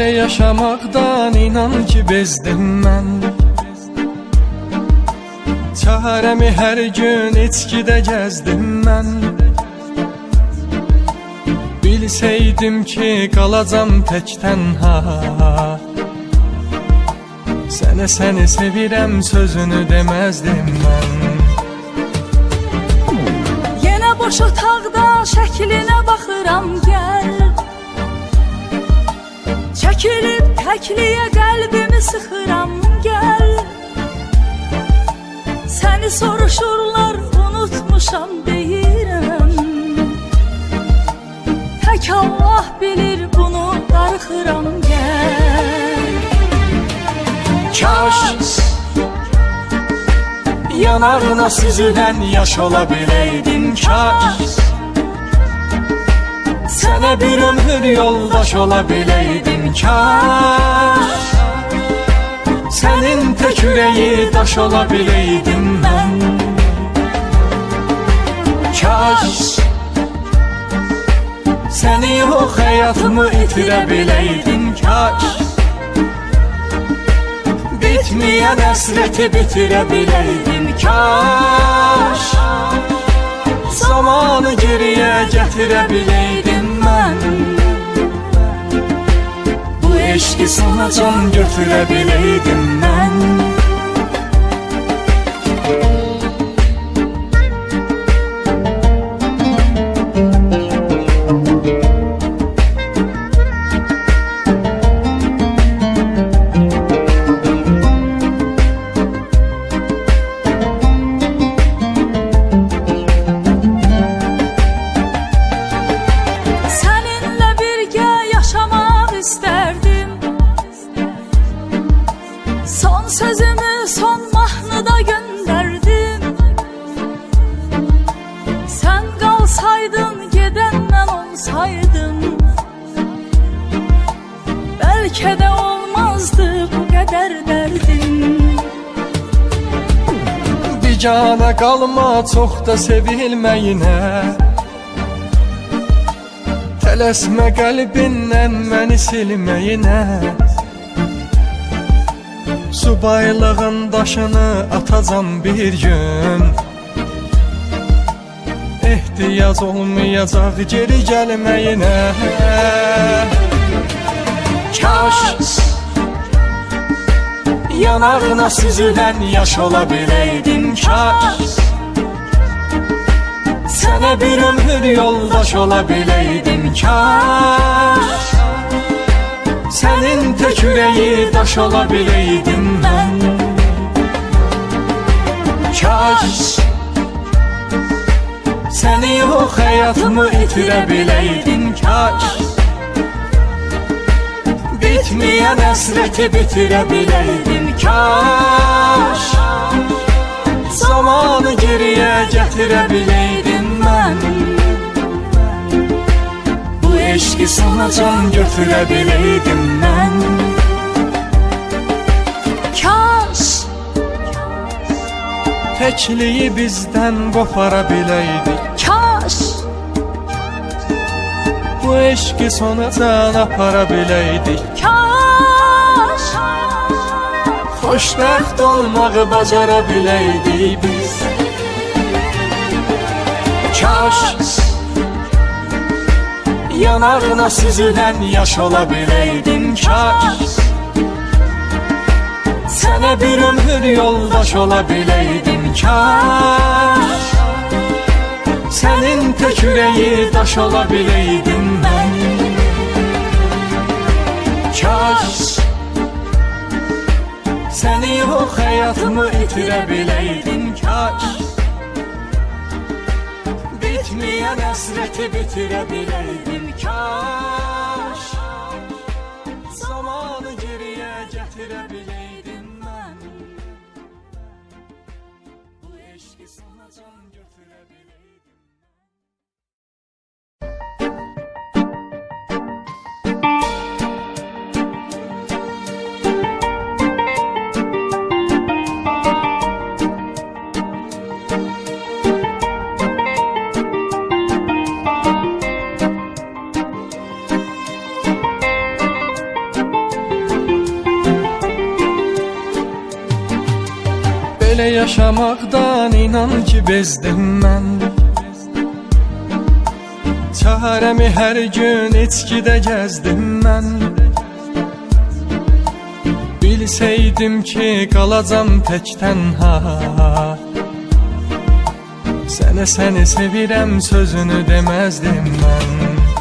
Böyle yaşamaktan inan ki bezdim ben. Çaremi her gün içkide gezdim ben. Bilseydim ki kalacam tek tenha. Sene seni sevirem sözünü demezdim ben. Yenə boş otaqda şəklinə baxıram gəl Çəkilib təkliyə qəlbimi sıxıram gəl Səni soruşurlar unutmuşam deyirəm Tək Allah bilir bunu darıxıram gəl Kaş Yanağına süzülen yaş olabileydim kaş Sana bir ömür yoldaş olabileydim kaş Senin tek yüreği taş olabileydim ben. Kaş Seni yok hayatımı itirebileydim kaş Bitmeyen hasreti bitirebileydim kaş Zamanı geriye getirebileydim Bu eşki sana can götürebileydim ben Də olmazdı bu qədər dərdim Bir cana kalma çok da sevilmeyine Tələsmə qəlbindən məni silməyinə Subaylığın daşını atacam bir gün. Ehtiyac olmayacaq geri gəlməyinə Yanağına süzülen yaş olabileydim kaş Sana bir ömür yoldaş olabileydim kaş Senin tek yüreği taş olabileydim ben. Kaş Seni yok hayatımı itirebileydim kaş Bitmeyen hasreti bitirebileydim kaş. Zamanı geriye getirebileydim ben. Bu eşki sana can götürebileydim ben. Kaş. Tekliği bizden koparabileydik Kaş. Bu eşki sona can aparabileydik Kaş Xoşbəxt olmağı bacarabileydik biz. Kaş Yanağına süzülen yaş olabileydim kaş. Sana bir ömür yoldaş olabileydim kaş. Senin tek yüreği taş olabileydim ben Seni yok hayatımı itirebileydim kaş bitirebileydim kaş Belə yaşamaqdan inan ki bezdim mən Çarəmi hər gün içkidə gəzdim mən Bilsəydim ki qalacam tək tənha Sənə səni sevirəm sözünü deməzdim mən